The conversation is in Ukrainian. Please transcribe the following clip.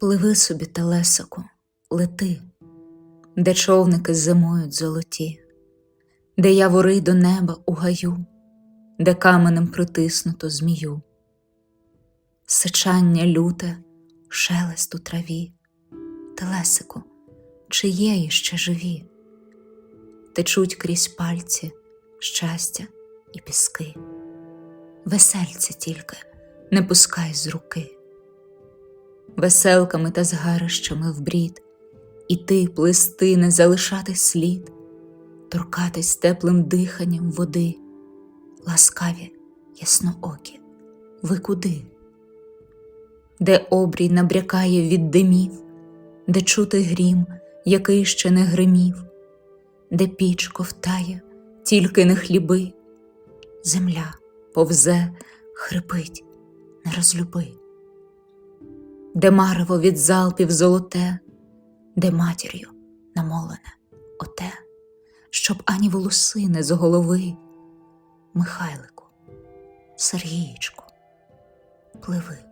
Пливи собі, телесику, лети, де човники зимують золоті, де явори до неба у гаю, де каменем притиснуто змію, сичання люте, шелест у траві, телесику, чи є іще живі, течуть крізь пальці щастя і піски. Весельце тільки не пускай з руки веселками та згарищами в брід, іти плести, не залишати слід, торкатись теплим диханням води, ласкаві, ясноокі, ви куди? Де обрій набрякає від димів, де чути грім, який ще не гримів, де піч ковтає, тільки не хліби, земля повзе, хрипить, не розлюби де марево від залпів золоте, де матір'ю намолене оте, щоб ані волосини з голови, Михайлику, Сергієчку, пливи.